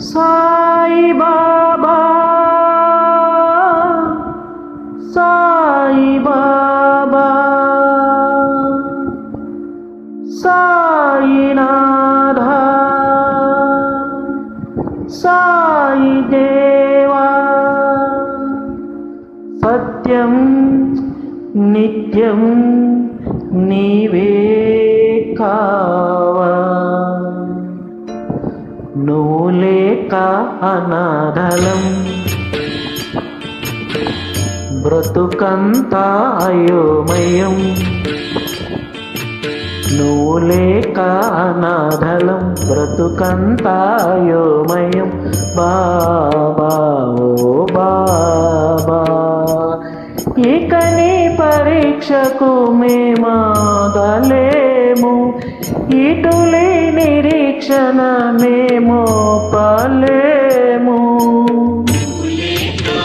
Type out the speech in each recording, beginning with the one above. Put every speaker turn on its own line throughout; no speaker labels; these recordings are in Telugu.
సాయి బాబా సాయి బాబా సాయినాథ సాయి దేవా. సత్యం నిత్యం నీవే కావా. నువ్వు లేక అనాథలం. బ్రతుకంతా అయోమయం. నువ్వు లేక అనాథలం బ్రతుకంతా అయోమయం. బాబా ఓ బాబా. ఇక నీ పరీక్షకు మేమాగలేము. ఇటులే నిరీక్షణ మేము పాలేము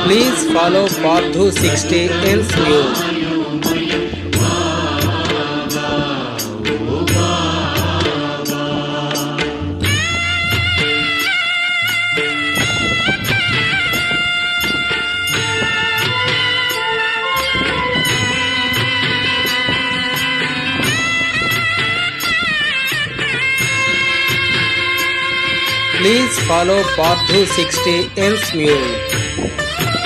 please follow part two sixty else news Please follow Pardhu 60 else news.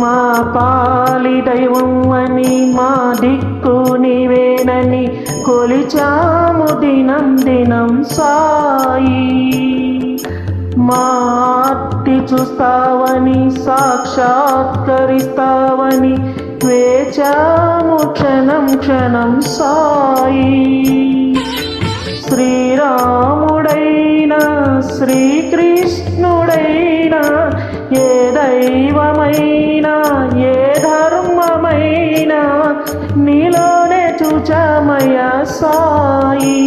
మా పాలి దైవం అని మా దిక్కు నీవేనని కొలిచాము దినం దినం సాయి మా ఆర్తి చూస్తావని సాక్షాత్కరిస్తావని వేచాము క్షణం క్షణం సాయి. శ్రీరాముడైన శ్రీకృష్ణుడైన ఏ దైవమైనా ఏ ధర్మమైనా నీలోనే చూచామయ సాయి.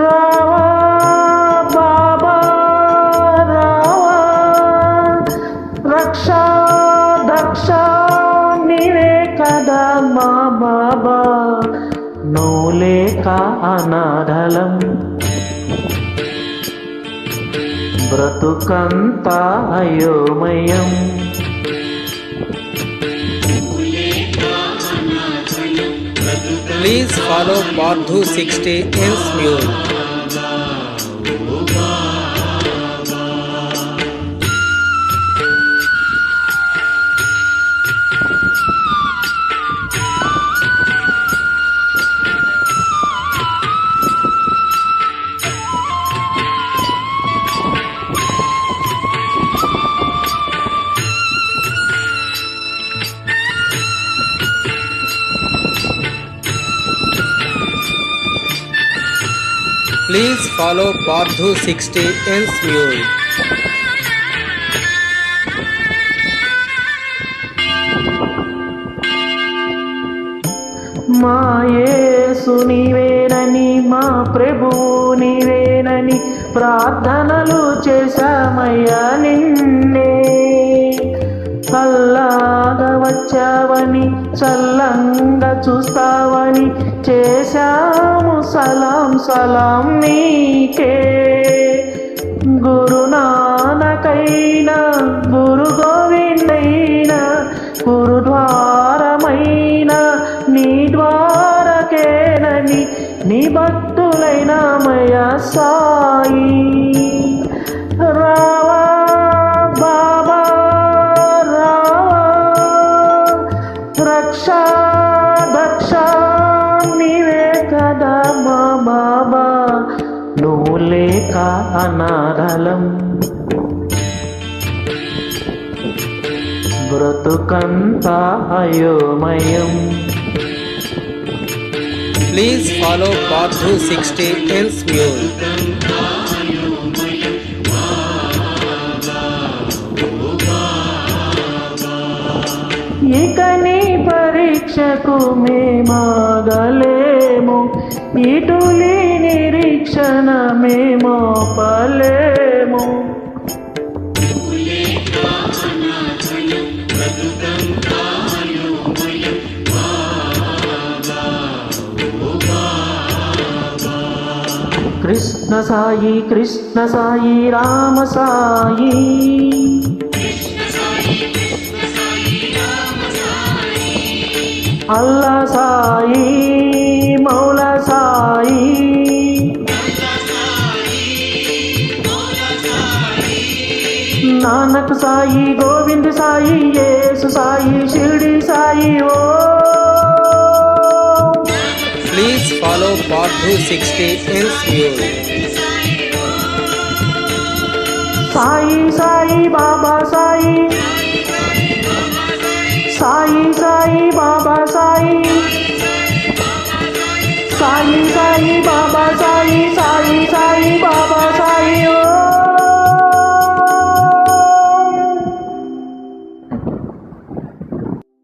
రావా బాబా రావా రక్షా దక్ష నీవే కదా మా బాబా నువ్వు లేక అనాథలం బ్రతుకంతా అయోమయం
Please follow Pardhu 60 else news. Please follow Pardhu 60 else news.
మా యేసు నీవేనని మా ప్రభువు నీవేనని ప్రార్థనలు చేశామయ్యా నిన్నే చల్లగా వచ్చావని చల్లంగా చూస్తావని చేశాము సలాం సలాం నీకే. గురునానకైనా గురుగో బాబా నువ్వు లేక అనాథలం. బ్రతుకంతా అయోమయం.
Please follow Pardhu 60 else news.
ఇక నీ పరీక్షకు మేమాగలేము ఇటులి నిరీక్షణ మేము పలేము కృష్ణ సాయి కృష్ణ సాయి రామ సాయి. అల్లా సాయి. సాయి నానక్ సాయి గోవింద్ సాయి యేసు సాయి షిరిడి సాయి ఓ
Please follow Padhu 60 ends view.
Sai Sai Baba Sai Sai Sai Baba Sai Sai Sai Baba Sai Sai Sai Baba Sai oh